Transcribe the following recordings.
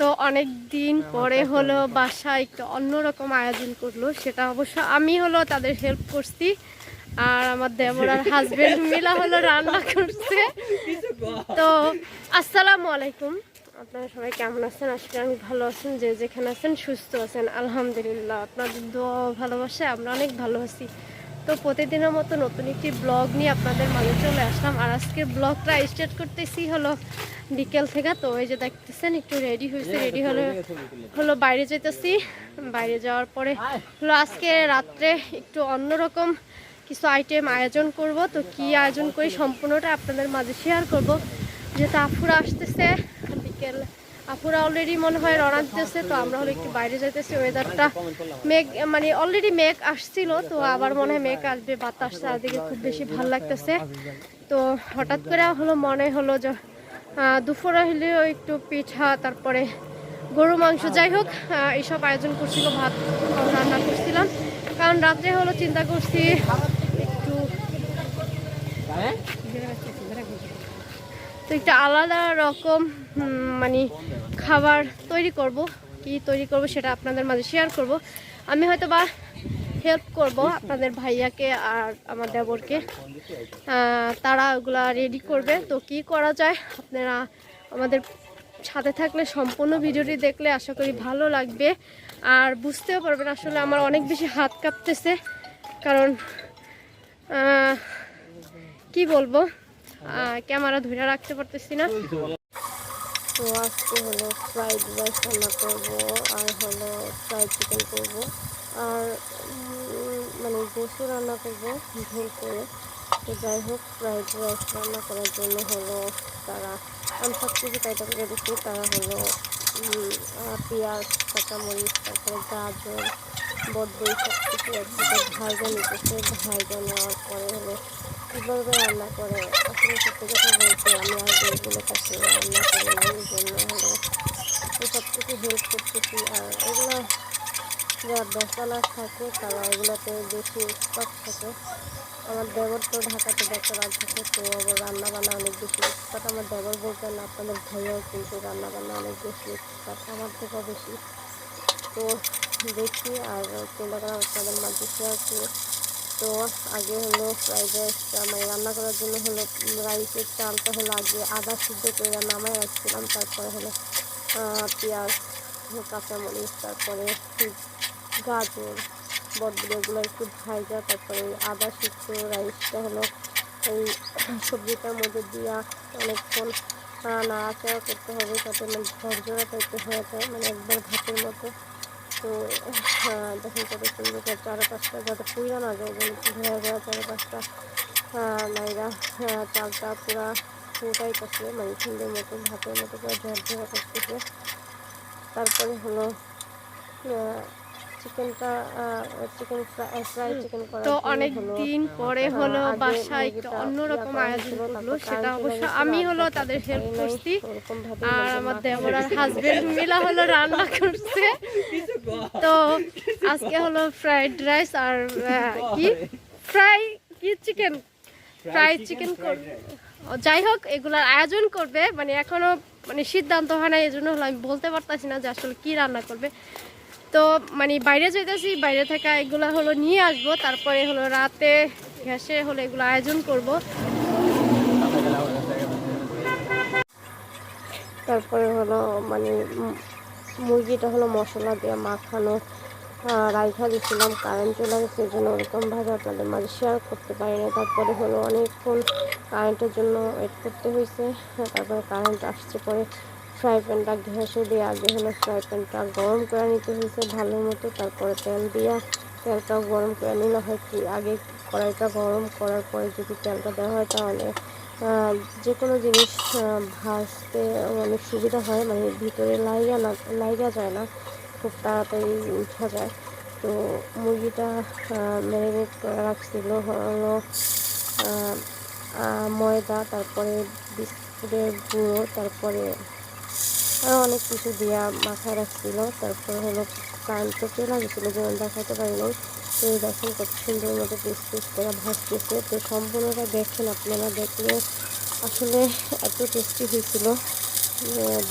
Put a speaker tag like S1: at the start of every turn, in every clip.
S1: তো অনেক দিন পরে হলো বাসায় একটু অন্যরকম আয়োজন করল, সেটা অবশ্য আমি হলো তাদের হেল্প করছি, আর আমার দেবর আর হাজবেন্ড মিলা হলো রান্না করছে। তো আসসালামু আলাইকুম। আপনারা সবাই কেমন আছেন? আজকে আমি ভালো আছেন, যে যেখানে আছেন সুস্থ আছেন। আলহামদুলিল্লাহ, আপনাদের দোয়া ভালোবাসে আমরা অনেক ভালো আছি। তো প্রতিদিনের মতো নতুন একটি ব্লগ নিয়ে আপনাদের মাঝে চলে আসলাম। আর আজকে ব্লগটা স্টার্ট করতেছি হলো বিকেল থেকে। তো এই যে দেখতেছেন একটু রেডি হয়েছে রেডি হলো হলো বাইরে যেতেছি। বাইরে যাওয়ার পরে হলো আজকে রাত্রে একটু অন্যরকম কিছু আইটেম আয়োজন করব। তো কি আয়োজন করি সম্পূর্ণটা আপনাদের মাঝে শেয়ার করব। যেহেতু আফুরা আসতেছে বিকেল আফুরা অলরেডি মনে হয় রওনা দিতেছে, তো আমরা হলো একটু বাইরে যাইতেছি ওয়েদারটা মেঘ মানে অলরেডি মেঘ আসছিল, তো আবার মনে হয় মেঘ আসবে, বাতাস চারদিকে খুব বেশি ভালো লাগতেছে। তো হঠাৎ করে হলো মনে হলো যে দুপুরে হলেও একটু পিঠা, তারপরে গরু মাংস, যাই হোক এইসব আয়োজন করছিল, ভাত রান্না করছিলাম। কারণ রাত্রে হলো চিন্তা করছি, একটু তো একটা আলাদা রকম মানে খাবার তৈরি করব। কি তৈরি করব সেটা আপনাদের মাঝে শেয়ার করব। আমি হয়তো বা হেল্প করব আপনাদের ভাইয়াকে আর আমার দেবরকে। তারা ওগুলা রেডি করবে। তো কি করা যায়, আপনারা আমাদের সাথে থাকলে, সম্পূর্ণ ভিডিওটি দেখলে আশা করি ভালো লাগবে। আর বুঝতেও পারবেন, আসলে আমার অনেক বেশি হাত কাঁপতেছে। কারণ কি বলব? ক্যামেরা ধরে রাখতে পারতেছি না। তো আজকে হলো ফ্রাইড রাইস রান্না করব, আর হলো ফ্রাইড চিকেন করব, আর মানে গোসু রান্না করব ঝোল করে। তো যাই হোক ফ্রাইড রাইস রান্না করার জন্য হলো তারা আমি সব কিছু কাইটা করে দিচ্ছি তারা হলো পেঁয়াজ, কাঁচামরিচ, তারপরে গাজর বদবই সব কিছু একসাথে ভাজা নিতেছে। ভাজা নেওয়ার পরে হলো কীভাবে রান্না করে? আসলে সত্যি কথা বলতে আমি আগে এগুলো কাছে রান্না করি না এই জন্য হলো সব কিছু হেল্প করতেছি। আর এগুলো যারা বেসালা থাকে, তারা এগুলোতে বেশি স্টক থাকে। আমার দেবর তো ঢাকাতে বেচারা থাকে, তো আবার রান্না বান্না অনেক বেশি এক্সপার্ট আমার দেবর বলতেন আপনাদের ভাইয়াও কিন্তু রান্না বান্না অনেক বেশি এক্সপার্ট আমার থেকেও বেশি। তো দেখি আর চিন্তা করা আপনাদের মাঝে শেয়ার করি। তো আগে হলো ফ্রাইড রাইসটা মানে রান্না করার জন্য হলো রাইসের চালটা হলো আগে আদা সিদ্ধ করে নামাই রাখছিলাম, তারপরে হলো পেঁয়াজ, কাঁচামরিচ, তারপরে গাজর বটবুড়ি এগুলো একটু ভাজা, তারপরে আদা সিদ্ধ রাইসটা হলো এই সবজিটার মধ্যে দিয়া অনেকক্ষণ নাড়াচাড়া করতে হবে যাতে মানে ঝরঝরা টাইপের হয়ে যায় মানে একবার ভাতের মতো। তো দেখেন দেখুন কত সুন্দর করে চার যাতে পুইরা না যায় যেন ঘেরা ঘোরা চার পাঁচটা আহ, নাইরা চালটা পুরা পুরোটাই করছে মানে সুন্দর মতো ভাতের মতো করে ঝরঝরা করতেছে। তারপরে হলো চিকেনটা চিকেন ফ্রাই চিকেন
S2: তো অনেক দিন পরে হলো বাসায় একটু অন্যরকম আয়োজন করল সেটা অবশ্য আমি হলো তাদের হেল্প করছি। আর আমার দেবর আর হাজবেন্ড মিলা হলো রান্না করছে। তো আজকে হলো ফ্রাইড রাইস আর কি? ফ্রাই কি চিকেন ফ্রাই চিকেন যাই হোক এগুলার আয়োজন করবে মানে এখনও মানে সিদ্ধান্ত হয় না এই জন্য হলো আমি বলতে পারতাছি না যে আসলে কি রান্না করবে। তো মানে বাইরে যেতেছি বাইরে থাকা এগুলা হলো নিয়ে আসব তারপরে হলো রাতে গ্যাসে হলো এগুলো আয়োজন করব।
S1: তারপরে হলো মানে মুরগিটা হলো মশলা দিয়ে মাখানো রাইখা দিয়েছিলাম কারেন্ট চলে গেছে এই জন্য ওরকমভাবে আপনাদের মাঝে শেয়ার করতে পারি না তারপরে হলো অনেকক্ষণ কারেন্টের জন্য ওয়েট করতে হয়েছে হ্যাঁ, তারপরে কারেন্ট আসছে পরে ফ্রাই প্যানটা ঘেঁষে দিয়ে আগে হলো ফ্রাই প্যানটা গরম করে নিতে হয়েছে ভালো মতো। তারপরে তেল দিয়া তেলটাও গরম করে নিলে হয় কি, আগে কড়াইটা গরম করার পরে যদি তেলটা দেওয়া হয় তাহলে যে কোনো জিনিস ভাজতে অনেক সুবিধা হয় মানে ভিতরে লাইগা না, লাইগা যায় না, খুব তাড়াতাড়ি উঠা যায়। তো মুরগিটা ম্যারিনেট করে রাখছিল হলো ময়দা, তারপরে বিস্কুটের গুঁড়ো, তারপরে আরও অনেক কিছু দিয়া মাথায় রাখছিল। তারপর হলো কান তো চলে গেছিল যেমন দেখাতে পারি নাই তো দেখেন কত সুন্দর মতো পিস পিস করা ভাজতেছে তো সম্পূর্ণটা দেখেন আপনারা, দেখলে আসলে এত টেস্টি হয়েছিল।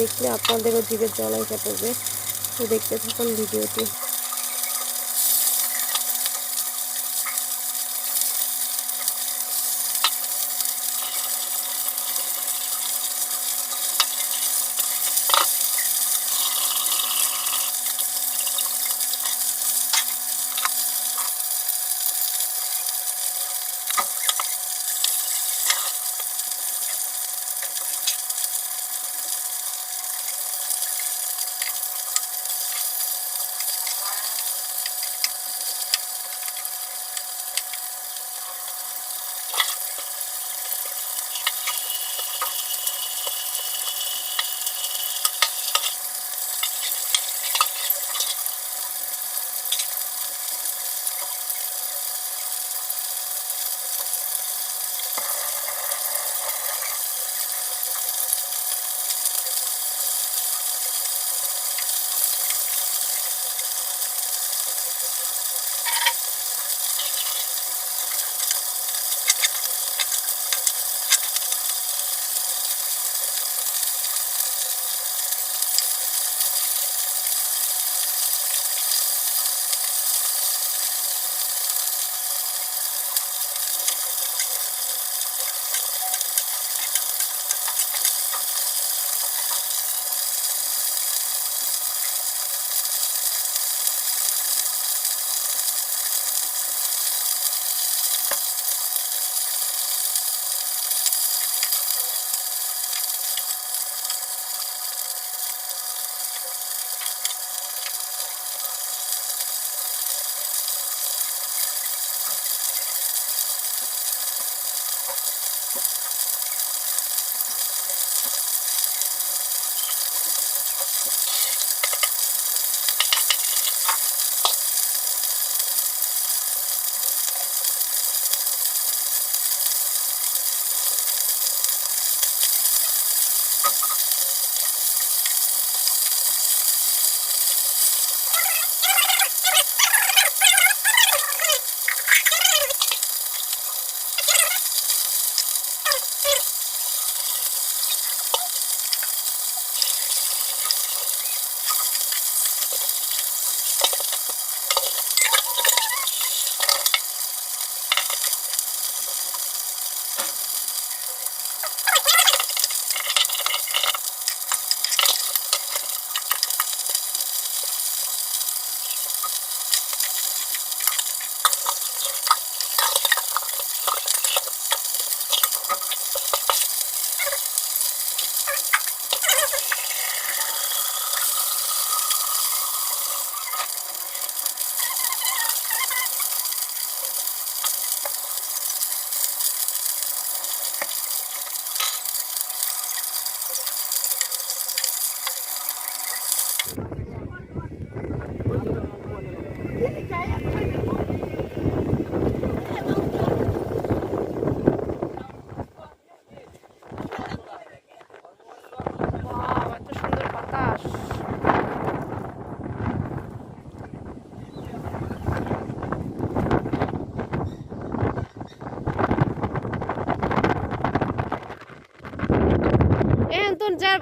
S2: দেখলে আপনাদেরও জিভের জল পড়বে। তো দেখতে থাকুন ভিডিওটি। Thank you.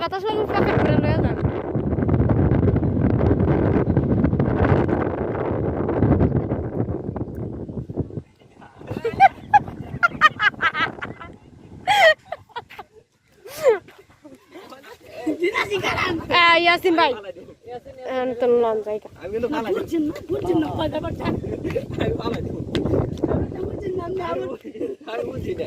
S2: বাতাস লাগবে পকেট করে লয়ে যান। আহ, ইয়াসিন ভাই। তো লন জায়গা
S3: আমি কিন্তু ভালো বুঝছেন না বুঝছেন না কথা কথা আমি ভালো বুঝছেন না আমি আমি বুঝি না